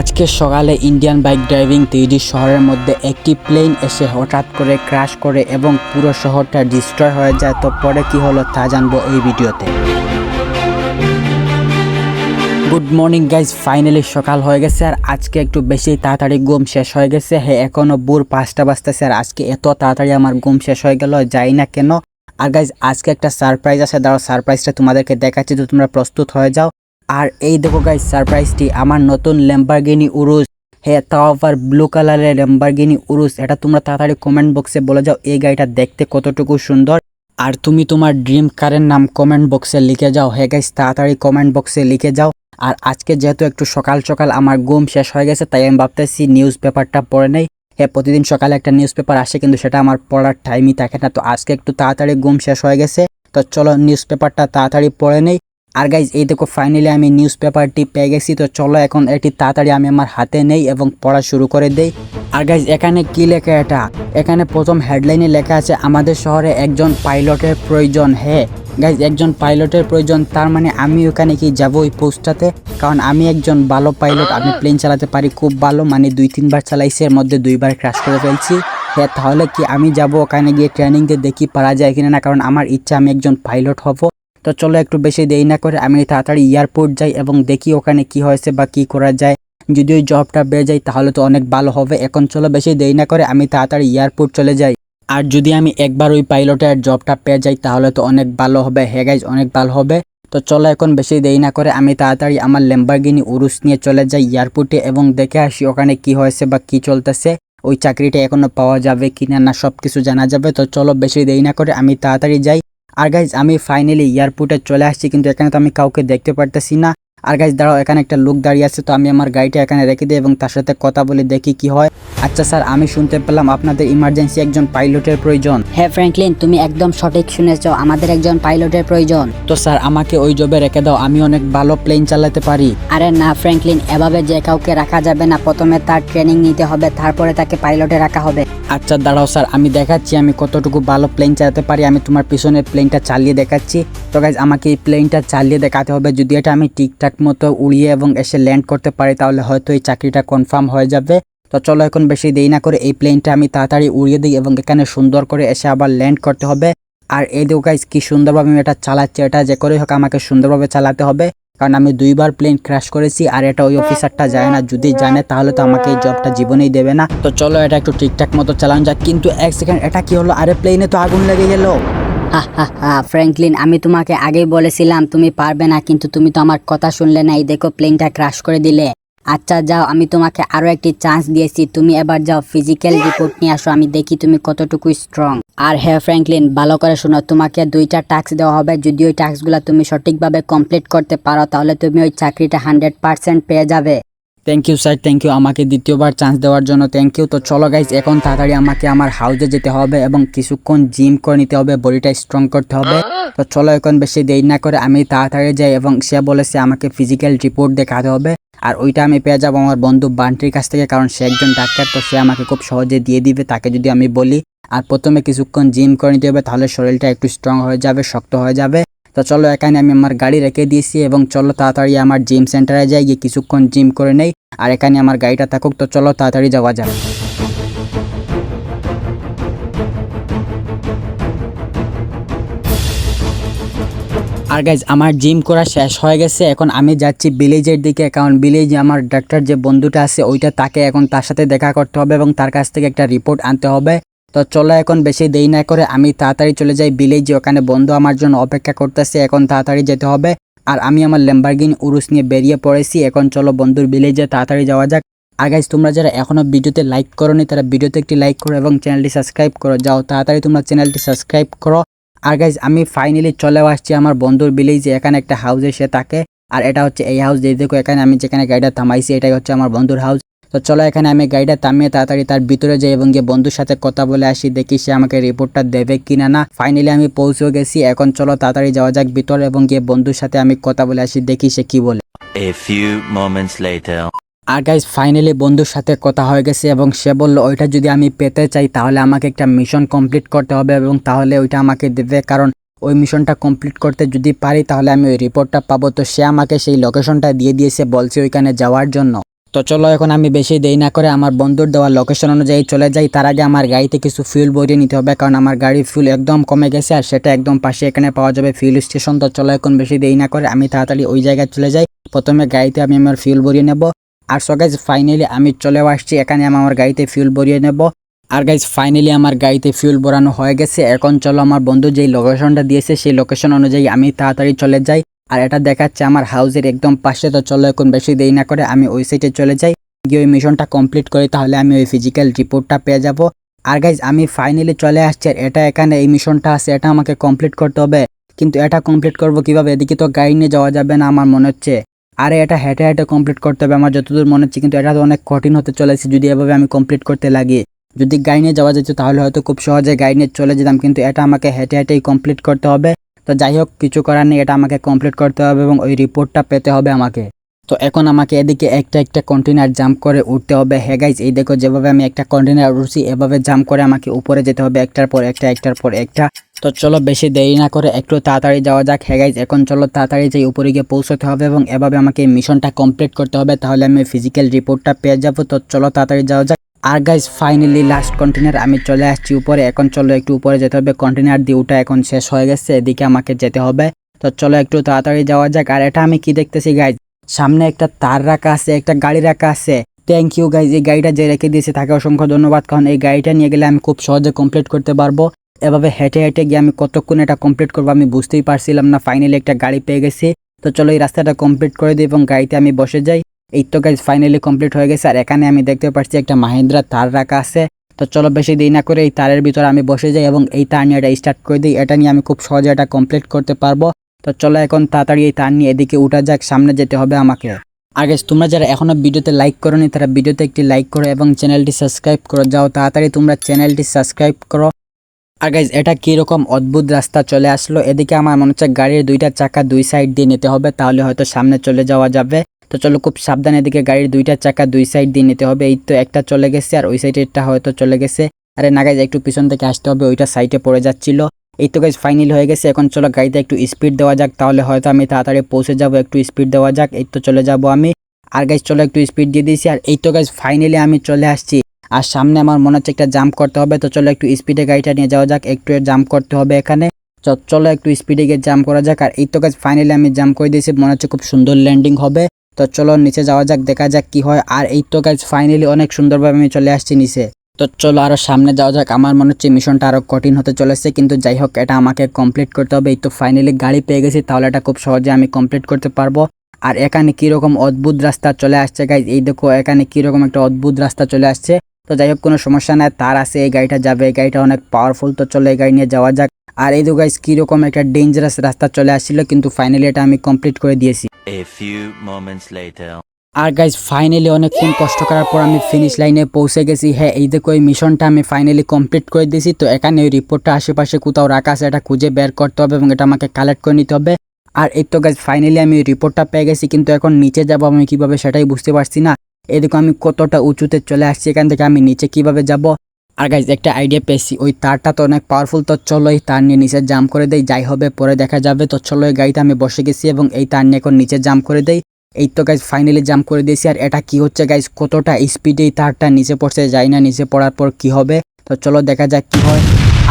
আজকে সকালে Indian bike driving তৈরি শহরের মধ্যে একটি প্লেন এসে হঠাৎ করে ক্র্যাশ করে এবং পুরো শহরটা ডিস্ট্রয় হয়ে যায়। তো পরে কি হলো তা জানব এই ভিডিওতে। গুড মর্নিং গাইজ ফাইনালি সকাল হয়ে গেছে আর আজকে একটু বেশি তাড়াতাড়ি ঘুম শেষ হয়ে গেছে। হ্যাঁ এখনও বুর পাঁচটা বাজতেছে আর আজকে এত তাড়াতাড়ি আমার ঘুম শেষ হয়ে গেল, যাই না কেন? আর গাইজ আজকে একটা সারপ্রাইজ আছে। দাঁড়াও সারপ্রাইজটা তোমাদেরকে দেখাচ্ছি। তো তোমরা প্রস্তুত হয়ে যাও। আর এই দেখো গাইজ সারপ্রাইজটি আমার নতুন ল্যাম্বারগিনি উরুস হ্যাঁ তাও আবার ব্লু কালারের ল্যাম্বারগিনি উরুস এটা তোমরা তাড়াতাড়ি কমেন্ট বক্সে বলে যাও, এই গাড়িটা দেখতে কতটুকু সুন্দর। আর তুমি তোমার ড্রিম কারের নাম কমেন্ট বক্সে লিখে যাও। হ্যাঁ গাইজ তাড়াতাড়ি কমেন্ট বক্সে লিখে যাও। আর আজকে যেহেতু একটু সকাল সকাল, আমার ঘুম শেষ হয়ে গেছে, তাই আমি ভাবতেছি নিউজ পেপারটা পড়ে নেই। হ্যাঁ প্রতিদিন সকালে একটা নিউজ পেপার আসে, কিন্তু সেটা আমার পড়ার টাইমই থাকে না। তো আজকে একটু তাড়াতাড়ি ঘুম শেষ হয়ে গেছে। তো চলো নিউজ পেপারটা তাড়াতাড়ি পড়ে নেই। আর গাইজ এই দেখো ফাইনালি আমি নিউজ পেপারটি পেয়ে গেছি। তো চলো এখন এটি তাড়াতাড়ি আমি আমার হাতে নেই এবং পড়া শুরু করে দেই। আর গাইজ এখানে কি লেখা এটা? এখানে প্রথম হেডলাইনে লেখা আছে, আমাদের শহরে একজন পাইলটের প্রয়োজন। হ্যাঁ গাইজ একজন পাইলটের প্রয়োজন, তার মানে আমি ওখানে কি যাব ওই পোস্টটাতে? কারণ আমি একজন ভালো পাইলট আমি প্লেন চালাতে পারি খুব ভালো মানে দুই, তিনবার চালাইছি, এর মধ্যে দুইবার ক্রাশ করে ফেলছি। হ্যাঁ তাহলে কি আমি যাব ওখানে গিয়ে ট্রেনিং দিয়ে দেখি পারা যায় কিনা না? কারণ আমার ইচ্ছা আমি একজন পাইলট হব। তো চলো একটু বেশি দেরি না করে আমি তাড়াতাড়ি এয়ারপোর্ট যাই এবং দেখি ওখানে কি হয়েছে বা কি করা যায়। যদি ওই জবটা পেয়ে যাই তাহলে তো অনেক ভালো হবে। এখন চলো বেশি দেরি না করে আমি তাড়াতাড়ি এয়ারপোর্ট চলে যাই। আর যদি আমি একবার ওই পাইলটের জবটা পেয়ে যাই, তাহলে তো অনেক ভালো হবে। হ্যাঁ গাইজ অনেক ভালো হবে। তো চলো এখন বেশি দেরি না করে আমি তাড়াতাড়ি আমার ল্যাম্বারগিনি উরুস নিয়ে চলে যাই এয়ারপোর্টে এবং দেখে আসি ওখানে কি হয়েছে বা কি চলতেছে। ওই চাকরিটা এখনও পাওয়া যাবে কিনা না সব কিছু জানা যাবে। তো চলো বেশি দেরি না করে আমি তাড়াতাড়ি যাই। আর গাইজ আমি ফাইনালি এয়ারপোর্টে চলে আসছি, কিন্তু এখানে তো আমি কাউকে দেখতে পারতেছি না। আর গাইজ দাঁড়াও, এখানে একটা লোক দাঁড়িয়ে আছে, তো আমি আমার গাড়িটা এখানে রেখে দিই এবং তার সাথে কথা বলে দেখি কি হয়। আচ্ছা স্যার আমি শুনতে পেলাম আপনাদের ইমার্জেন্সি একজন পাইলটের প্রয়োজন। হ্যাঁ ফ্র্যাঙ্কলিন তুমি একদম সঠিক শুনেছ। আমাদের একজন পাইলটের প্রয়োজন। তো স্যার আমাকে ওই জবে রেখে দাও আমি অনেক ভালো প্লেন চালাতে পারি। আরে না ফ্র্যাঙ্কলিন এভাবে যে কাউকে রাখা যাবে না প্রথমে তার ট্রেনিং নিতে হবে তারপরে তাকে পাইলটে রাখা হবে। আচ্ছা দাঁড়াও স্যার আমি দেখাচ্ছি আমি কতটুকু ভালো প্লেন চালাতে পারি আমি তোমার পিছনের প্লেনটা চালিয়ে দেখাচ্ছি। তো গাইজ আমাকে এই প্লেনটা চালিয়ে দেখাতে হবে যদি এটা আমি ঠিকঠাক মতো উড়িয়ে এবং এসে ল্যান্ড করতে পারি তাহলে হয়তো এই চাকরিটা কনফার্ম হয়ে যাবে। তো চলো এখন বেশি দেরি না করে এই প্লেনটা আমি তাড়াতাড়ি উড়িয়ে দিই এবং এখানে সুন্দর করে এসে আবার ল্যান্ড করতে হবে। আর এই দেখো গাইজ কি সুন্দরভাবে আমি এটা চালাচ্ছি, এটা যে করে হোক আমাকে সুন্দরভাবে চালাতে হবে। কারণ আমি দুইবার প্লেন ক্র্যাশ করেছি আর এটা ওই অফিসারটা যায় না। যদি জানে তাহলে তো আমাকে এই জবটা জীবনেই দেবে না। তো চলো এটা একটু ঠিকঠাক মতো চালানো যাক। কিন্তু এক সেকেন্ড এটা কি হলো? আরে প্লেনে তো আগুন লেগে গেল। ফ্র্যাঙ্কলিন আমি তোমাকে আগেই বলেছিলাম, তুমি পারবে না, কিন্তু তুমি তো আমার কথা শুনলে না। এই দেখো প্লেনটা ক্রাশ করে দিলে। আচ্ছা যাও, আমি তোমাকে আরও একটি চান্স দিয়েছি। তুমি এবার যাও ফিজিক্যাল রিপোর্ট নিয়ে আসো, আমি দেখি তুমি কতটুকু স্ট্রং আর হ্যাঁ ফ্র্যাঙ্কলিন, ভালো করে শোনো, তোমাকে দুইটা টাস্ক দেওয়া হবে। যদি ওই টাস্কগুলো তুমি সঠিকভাবে কমপ্লিট করতে পারো, তাহলে তুমি ওই চাকরিটা হান্ড্রেড পার্সেন্ট পেয়ে যাবে। Thank you sir thank you আমাকে দ্বিতীয়বার চান্স দেওয়ার জন্য থ্যাংক ইউ তো চলো গাইজ এখন তাড়াতাড়ি আমাকে আমার হাউসে যেতে হবে এবং কিছুক্ষণ জিম করে নিতে হবে বডিটা স্ট্রং করতে হবে। তো চলো, এখন বেশি দেরি না করে আমি তাড়াতাড়ি যাই এবং সে বলেছে আমাকে ফিজিক্যাল রিপোর্ট দেখাতে হবে। আর ওইটা আমি পেয়ে যাব আমার বন্ধু বান্টির কাছ থেকে, কারণ সে একজন ডাক্তার, তো সে আমাকে খুব সহজে দিয়ে দিবে, তাকে যদি আমি বলি। আর প্রথমে কিছুক্ষণ জিম করে নিতে হবে, তাহলে শরীরটা একটু স্ট্রং হয়ে যাবে, শক্ত হয়ে যাবে। তো চলো এখানে আমি আমার গাড়ি রেখে দিয়েছি এবং চলো তাড়াতাড়ি আমার জিম সেন্টারে যাই, গিয়ে কিছুক্ষণ জিম করে নেই। আর এখানে আমার গাড়িটা থাকুক, তো চলো তাড়াতাড়ি যাওয়া যাক। আর গাইজ আমার জিম করা শেষ হয়ে গেছে। এখন আমি যাচ্ছি ভিলেজের দিকে। কারণ ভিলেজ আমার ডাক্তার যে বন্ধুটা আছে, ওইটা তাকে এখন তার সাথে দেখা করতে হবে এবং তার কাছ থেকে একটা রিপোর্ট আনতে হবে। তো চলো এখন বেশি দেরি না করে আমি তাড়াতাড়ি চলে যাই। ভিলেজে ওখানে বন্ধু আমার জন্য অপেক্ষা করতেছে। এখন তাড়াতাড়ি যেতে হবে। আর আমি আমার ল্যাম্বারগিন উরুস নিয়ে বেরিয়ে পড়েছি। এখন চলো বন্ধুর বিলে ভিলেজে তাড়াতাড়ি যাওয়া যাক। আর গাইজ তোমরা যারা এখনও ভিডিওতে লাইক করোনি, তারা ভিডিওতে একটি লাইক করো এবং চ্যানেলটি সাবস্ক্রাইব করো। যাও, তাড়াতাড়ি তোমরা চ্যানেলটি সাবস্ক্রাইব করো। আর গাইজ আমি ফাইনালি চলে আসছি আমার বন্ধুর ভিলেজে এখানে একটা হাউসে সে থাকে। আর এটা হচ্ছে এই হাউস যে দেখো, এখানে আমি যেখানে গাড়িটা থামাইছি, এটাই হচ্ছে আমার বন্ধুর হাউস তো চলো এখানে আমি গাড়িটা থামিয়ে তাড়াতাড়ি তার ভিতরে যাই এবং গিয়ে বন্ধুর সাথে কথা বলে আসি দেখি সে আমাকে রিপোর্টটা দেবে কিনা না। ফাইনালি আমি পৌঁছেও গেছি এখন চলো তাড়াতাড়ি যাওয়া যাক ভিতরে এবং গিয়ে বন্ধুর সাথে আমি কথা বলে আসি দেখি সে কি বলে। A few moments later. আর গাইজ ফাইনালি বন্ধুর সাথে কথা হয়ে গেছে এবং সে বলল ওইটা যদি আমি পেতে চাই তাহলে আমাকে একটা মিশন কমপ্লিট করতে হবে এবং তাহলে ওইটা আমাকে দেবে। কারণ ওই মিশনটা কমপ্লিট করতে যদি পারি তাহলে আমি ওই রিপোর্টটা পাবো। তো সে আমাকে সেই লোকেশনটা দিয়ে দিয়েছে বলছে ওইখানে যাওয়ার জন্য। তো চলো এখন আমি বেশি দেরি না করে আমার বন্ধুর দেওয়ার লোকেশন অনুযায়ী চলে যাই। তার আগে আমার গাড়িতে কিছু ফুয়েল ভরিয়ে নিতে হবে, কারণ আমার গাড়ির ফুল একদম কমে গেছে আর সেটা একদম পাশে এখানে পাওয়া যাবে ফিউল স্টেশন তো চলো এখন বেশি দেরি না করে আমি তাড়াতাড়ি ওই জায়গায় চলে যাই। প্রথমে গাড়িতে আমি আমার ফিউল ভরিয়ে নেব। আর সো গাইজ ফাইনালি আমি চলেও আসছি। এখানে আমি আমার গাড়িতে ফিউল ভরিয়ে নেব। আর গাইজ ফাইনালি আমার গাড়িতে ফিউল ভরানো হয়ে গেছে। এখন চলো আমার বন্ধু যেই লোকেশনটা দিয়েছে, সেই লোকেশন অনুযায়ী আমি তাড়াতাড়ি চলে যাই। আর এটা দেখাচ্ছে আমার হাউসের একদম পাশে, তো চলো এখন বেশি দেরি না করে আমি ওই সাইডে চলে যাই। গিয়ে ওই মিশনটা কমপ্লিট করি, তাহলে আমি ওই ফিজিক্যাল রিপোর্টটা পেয়ে যাব। আর গাইজ আমি ফাইনালি চলে আসছি আর এটা এখানে এই মিশনটা আছে, এটা আমাকে কমপ্লিট করতে হবে। কিন্তু এটা কমপ্লিট করব কীভাবে? এদিকে তো গাড়ি নিয়ে যাওয়া যাবে না আমার মনে হচ্ছে। আরে এটা হেঁটে হেঁটে কমপ্লিট করতে হবে, আমার যতদূর মনে হচ্ছে, কিন্তু এটা তো অনেক কঠিন হতে চলেছে যদি এভাবে আমি কমপ্লিট করতে লাগি। যদি গাড়ি নিয়ে যাওয়া যেত, তাহলে হয়তো খুব সহজে গাড়ি নিয়ে চলে যেতাম, কিন্তু এটা আমাকে হেঁটে হেঁটেই কমপ্লিট করতে হবে। তো যাই হোক, কিছু করার নেই, এটা আমাকে কমপ্লিট করতে হবে এবং ওই রিপোর্টটা পেতে হবে আমাকে। তো এখন আমাকে এদিকে একটা একটা কন্টেনার জাম্প করে উঠতে হবে। হ্যাঁ গাইজ এই দেখো যেভাবে আমি একটা কন্টেনার উঠছি এভাবে জাম্প করে আমাকে উপরে যেতে হবে একটার পর একটা, একটার পর একটা। তো চলো বেশি দেরি না করে একটু তাড়াতাড়ি যাওয়া যাক। হ্যাঁ গাইজ এখন চলো তাড়াতাড়ি যাই উপরে গিয়ে পৌঁছতে হবে এবং এভাবে আমাকে মিশনটা কমপ্লিট করতে হবে। তাহলে আমি ফিজিক্যাল রিপোর্টটা পেয়ে যাব। তো চলো তাড়াতাড়ি যাওয়া যাক। আর গাইজ ফাইনালি লাস্ট কন্টেনার আমি চলে আসছি উপরে। এখন চলো একটু উপরে যেতে হবে। কন্টেনার দিয়ে ওটা এখন শেষ হয়ে গেছে। এদিকে আমাকে যেতে হবে। তো চলো একটু তাড়াতাড়ি যাওয়া যাক। আর এটা আমি কি দেখতেছি গাইজ সামনে একটা তার রাখা আছে, একটা গাড়ি রাখা আছে। থ্যাংক ইউ গাইজ এই গাড়িটা যে রেখে দিয়েছে, তাকে অসংখ্য ধন্যবাদ। কারণ এই গাড়িটা নিয়ে গেলে আমি খুব সহজে কমপ্লিট করতে পারব। এভাবে হেঁটে হেঁটে গিয়ে আমি কতক্ষণ এটা কমপ্লিট করব আমি বুঝতেই পারছিলাম না। ফাইনালি একটা গাড়ি পেয়ে গেছি। তো চলো এই রাস্তাটা কমপ্লিট করে দিই এবং গাড়িতে আমি বসে যাই। এই তো গাইজ ফাইনালি কমপ্লিট হয়ে গেছে। আর এখানে আমি দেখতে পাচ্ছি একটা মাহিন্দ্রা তার রাখা আছে। তো চলো বেশি দেরি না করে এই তারের ভিতরে আমি বসে যাই এবং এই তার নিয়ে এটা স্টার্ট করে দিই। এটা নিয়ে আমি খুব সহজে এটা কমপ্লিট করতে পারব। তো চলো এখন তাড়াতাড়ি এই তার নিয়ে এদিকে উঠা যাক, সামনে যেতে হবে আমাকে। আগে তোমরা যারা এখনও ভিডিওতে লাইক করোনি, তারা ভিডিওতে একটি লাইক করো এবং চ্যানেলটি সাবস্ক্রাইব করো। যাও তাড়াতাড়ি তোমরা চ্যানেলটি সাবস্ক্রাইব করো। আর গাইজ এটা কীরকম অদ্ভুত রাস্তা চলে আসলো। এদিকে আমার মনে হচ্ছে গাড়ির দুইটা চাকা দুই সাইড দিয়ে নিতে হবে, তাহলে হয়তো সামনে চলে যাওয়া যাবে। তো চলো খুব সাবধানে এদিকে গাড়ির দুইটা চাকা দুই সাইড দিয়ে নিতে হবে। এই তো একটা চলে গেছে আর ওই সাইডেরটা হয়তো চলে গেছে। আরে না গাইজ একটু পিছন থেকে আসতে হবে, ওইটা সাইডে পড়ে যাচ্ছিল। এই তো গাইজ ফাইনাল হয়ে গেছে। এখন চলো গাড়িতে একটু স্পিড দেওয়া যাক, তাহলে হয়তো আমি তাড়াতাড়ি পৌঁছে যাব, একটু স্পিড দেওয়া যাক। এই তো চলে যাব আমি। আর গাইজ চলো একটু স্পিড দিয়ে দিয়েছি। আর এই তো গাইজ ফাইনালি আমি চলে আসছি। আর সামনে আমার মনে হচ্ছে একটা জাম্প করতে হবে, তো চলো একটু স্পিডে গাড়িটা নিয়ে যাওয়া যাক, একটু জাম্প করতে হবে এখানে। চলো একটু স্পিডে গিয়ে জাম্প করা যাক। আর এই তো গাছ ফাইনালি আমি জাম্প করে দিয়েছি, মনে হচ্ছে খুব সুন্দর ল্যান্ডিং হবে। তো চলো নিচে যাওয়া যাক, দেখা যাক কি হয়। আর এই তো গাইজ ফাইনালি অনেক সুন্দরভাবে আমি চলে আসছি নিচে। তো চলো আরও সামনে যাওয়া যাক, আমার মনে হচ্ছে মিশনটা আরও কঠিন হতে চলেছে, কিন্তু যাই হোক, এটা আমাকে কমপ্লিট করতে হবে। এই তো ফাইনালি গাড়ি পেয়ে গেছি, তাহলে এটা খুব সহজে আমি কমপ্লিট করতে পারব। আর এখানে কীরকম অদ্ভুত রাস্তা চলে আসছে গাইজ এই দেখো, এখানে কীরকম একটা অদ্ভুত রাস্তা চলে আসছে। তো যাই হোক, কোনো সমস্যা নাই, তার আছে, এই গাড়িটা যাবে, এই গাড়িটা অনেক পাওয়ারফুল তো চলো এই গাড়ি নিয়ে যাওয়া যাক। আর এই দু গাইজ কীরকম একটা ডেঞ্জারাস রাস্তা চলে আসছিল কিন্তু ফাইনালি এটা আমি কমপ্লিট করে দিয়েছি. আর গাইজ ফাইনালি অনেকক্ষণ কষ্ট করার পর আমি ফিনিশ লাইনে পৌঁছে গেছি। হ্যাঁ এই দেখো এই মিশনটা আমি ফাইনালি কমপ্লিট করে দিয়েছি। তো এখানে ওই রিপোর্টটা আশেপাশে কোথাও রাখা আছে এটা খুঁজে বের করতে হবে এবং এটা আমাকে কালেক্ট করে নিতে হবে। আর এই তো গাইজ ফাইনালি আমি রিপোর্টটা পেয়ে গেছি কিন্তু এখন নিচে যাব আমি কীভাবে সেটাই বুঝতে পারছি না। এদিকে আমি কতটা উঁচুতে চলে আসছি এখান থেকে আমি নিচে কীভাবে যাব? আর গাইজ একটা আইডিয়া পেয়েছি। ওই তারটা তো অনেক পাওয়ারফুল তো চলো এই তার নিয়ে নিচে জাম্প করে দেই। যাই হবে, পরে দেখা যাবে। তো চলো এই গাড়িতে আমি বসে গেছি এবং এই তার নিয়ে এখন নিচে জাম্প করে দেই। এই তো গাইজ ফাইনালি জাম্প করে দিয়েছি। আর এটা কি হচ্ছে গাইজ কতটা স্পিডে এই তারটা নিচে পড়ছে যাই না। নিচে পড়ার পর কি হবে? তো চলো দেখা যাক কি হয়।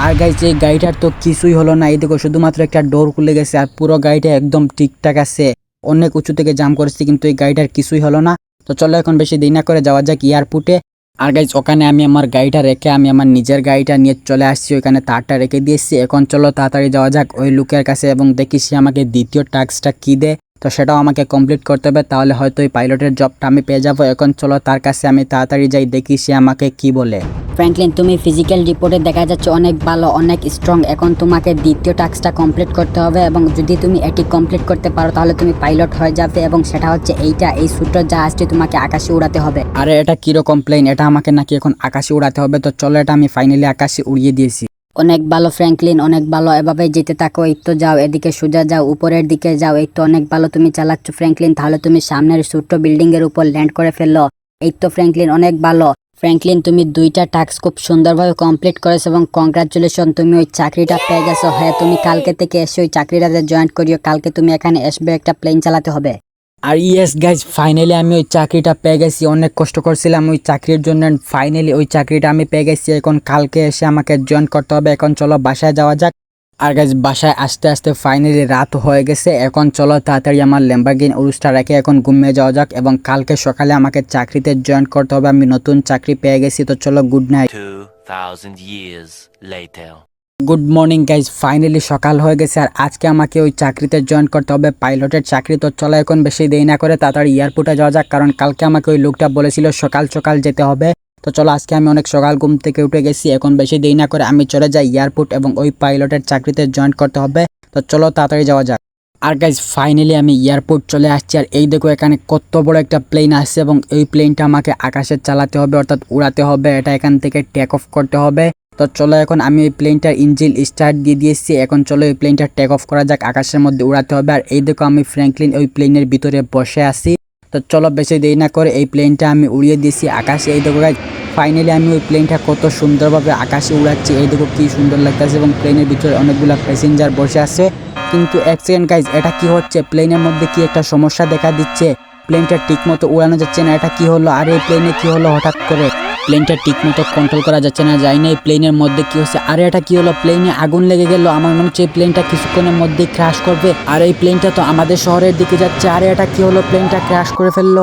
আর গাইজ এই গাড়িটার তো কিছুই হলো না। এই দেখো, শুধুমাত্র একটা ডোর খুলে গেছে আর পুরো গাড়িটা একদম ঠিকঠাক আছে। অনেক উঁচু থেকে জাম্প করেছি, কিন্তু এই গাড়িটার কিছুই হলো না। তো চলো এখন বেশি দেরি না করে যাওয়া যাক এয়ারপোর্টে আর গাইজ ওখানে আমি আমার গাড়িটা রেখে আমি আমার নিজের গাড়িটা নিয়ে চলে আসছি। ওইখানে তারটা রেখে দিয়েছি। এখন চলো তাড়াতাড়ি যাওয়া যাক ওই লোকের কাছে এবং দেখি সে আমাকে দ্বিতীয় টাস্কটা কী দেয়। তো সেটাও আমাকে কমপ্লিট করতে হবে তাহলে হয়তো ওই পাইলটের জবটা আমি পেয়ে যাব। এখন চলো তার কাছে আমি তাড়াতাড়ি যাই দেখি সে আমাকে কি বলে। ফ্র্যাঙ্কলিন তুমি ফিজিক্যাল রিপোর্টে দেখা যাচ্ছে অনেক ভালো অনেক স্ট্রং এখন তোমাকে দ্বিতীয় টাস্কটা কমপ্লিট করতে হবে এবং যদি তুমি এটি কমপ্লিট করতে পারো তাহলে তুমি পাইলট হয়ে যাবে এবং সেটা হচ্ছে এইটা এই ছোট্ট জাহাজটি তোমাকে আকাশে উড়াতে হবে। আরে এটা কীরকম প্লেন এটা আমাকে নাকি এখন আকাশে উড়াতে হবে। তো চলো এটা আমি ফাইনালি আকাশে উড়িয়ে দিয়েছি। অনেক ভালো ফ্র্যাঙ্কলিন অনেক ভালো এভাবে যেতে থাকো। এই তো যাও এদিকে, সোজা যাও, উপরের দিকে যাও। এই তো অনেক ভালো, তুমি চালাচ্ছ ফ্র্যাঙ্কলিন তাহলে তুমি সামনের ছোট্ট বিল্ডিং এর উপর ল্যান্ড করে ফেলল। এই তো ফ্র্যাঙ্কলিন অনেক ভালো। ফ্র্যাঙ্কলিন তুমি দুইটা টাস্ক খুব সুন্দরভাবে কমপ্লিট করেছ এবং কংগ্রাচুলেশন তুমি ওই চাকরিটা পেয়ে গেছো। হ্যাঁ তুমি কালকে থেকে এসে ওই চাকরিটাতে জয়েন করিও। কালকে তুমি এখানে আসবে, একটা প্লেন চালাতে হবে। আর ইয়েস গাইজ ফাইনালি আমি ওই চাকরিটা পেয়ে গেছি। অনেক কষ্ট করছিলাম ওই চাকরির জন্য। ফাইনালি ওই চাকরিটা আমি পেয়ে গেছি। এখন কালকে এসে আমাকে জয়েন করতে হবে। এখন চলো বাসায় যাওয়া যাক। আর গাইজ বাসায় আস্তে আস্তে ফাইনালি রাত হয়ে গেছে। এখন চলো তাড়াতাড়ি আমার ল্যাম্বারগিন উরুসটা রেখে এখন ঘুমিয়ে যাওয়া যাক। এবং কালকে সকালে আমাকে চাকরিতে জয়েন করতে হবে। আমি নতুন চাকরি পেয়ে গেছি। তো চলো good night 2,000 years later. Good morning guys finally সকাল হয়ে গেছে আর আজকে আমাকে ওই চাকরিতে জয়েন করতে হবে। পাইলটের চাকরি তো চলো এখন বেশি দেরি না করে তাড়াতাড়ি এয়ারপোর্টে যাওয়া যাক, কারণ কালকে আমাকে ওই লোকটা বলেছিল সকাল সকাল যেতে হবে। তো চলো, আজকে আমি অনেক সকাল ঘুম থেকে উঠে গেছি, এখন বেশি দেরি না করে আমি চলে যাই এয়ারপোর্ট এবং ওই পাইলটের চাকরিতে জয়েন করতে হবে। তো চলো, তাড়াতাড়ি যাওয়া যাক। আর গাইজ ফাইনালি আমি এয়ারপোর্ট চলে আসছি আর এই দেখো, এখানে কত বড় একটা প্লেন আসছে এবং এই প্লেনটা আমাকে আকাশে চালাতে হবে, অর্থাৎ উড়াতে হবে। এটা এখান থেকে টেক অফ করতে হবে। তো চলো এখন আমি ওই প্লেনটার ইঞ্জিন স্টার্ট দিয়ে দিয়েছি। এখন চলো এই প্লেনটা টেক অফ করা যাক, আকাশের মধ্যে উড়াতে হবে। আর এই দেখো আমি ফ্র্যাঙ্কলিন ওই প্লেনের ভিতরে বসে আছি। তো চলো বেশি দেরি না করে এই প্লেনটা আমি উড়িয়ে দিয়েছি আকাশে। এই দেখো ফাইনালি আমি ওই প্লেনটা কত সুন্দরভাবে আকাশে উড়াচ্ছি। এই দেখো কি সুন্দর লাগতেছে এবং প্লেনের ভিতরে অনেকগুলো প্যাসেঞ্জার বসে আছে। কিন্তু এক সেকেন্ড গাইজ এটা কি হচ্ছে? প্লেনের মধ্যে কি একটা সমস্যা দেখা দিচ্ছে? প্লেনটা ঠিক মতো উড়ানো যাচ্ছে না। এটা কি হলো? আর এই প্লেনে কি হলো হঠাৎ করে? প্লেনটা ঠিক মতো কন্ট্রোল করা যাচ্ছে না। যাই না, এই প্লেনের মধ্যে কি হচ্ছে? আরে এটা কি হলো? প্লেনে আগুন লেগে গেল। আমার মনে হচ্ছে এই প্লেনটা কিছুক্ষণের মধ্যেই ক্র্যাশ করবে। আর এই প্লেনটা তো আমাদের শহরের দিকে যাচ্ছে। আর এটা কি হলো? প্লেনটা ক্র্যাশ করে ফেলল।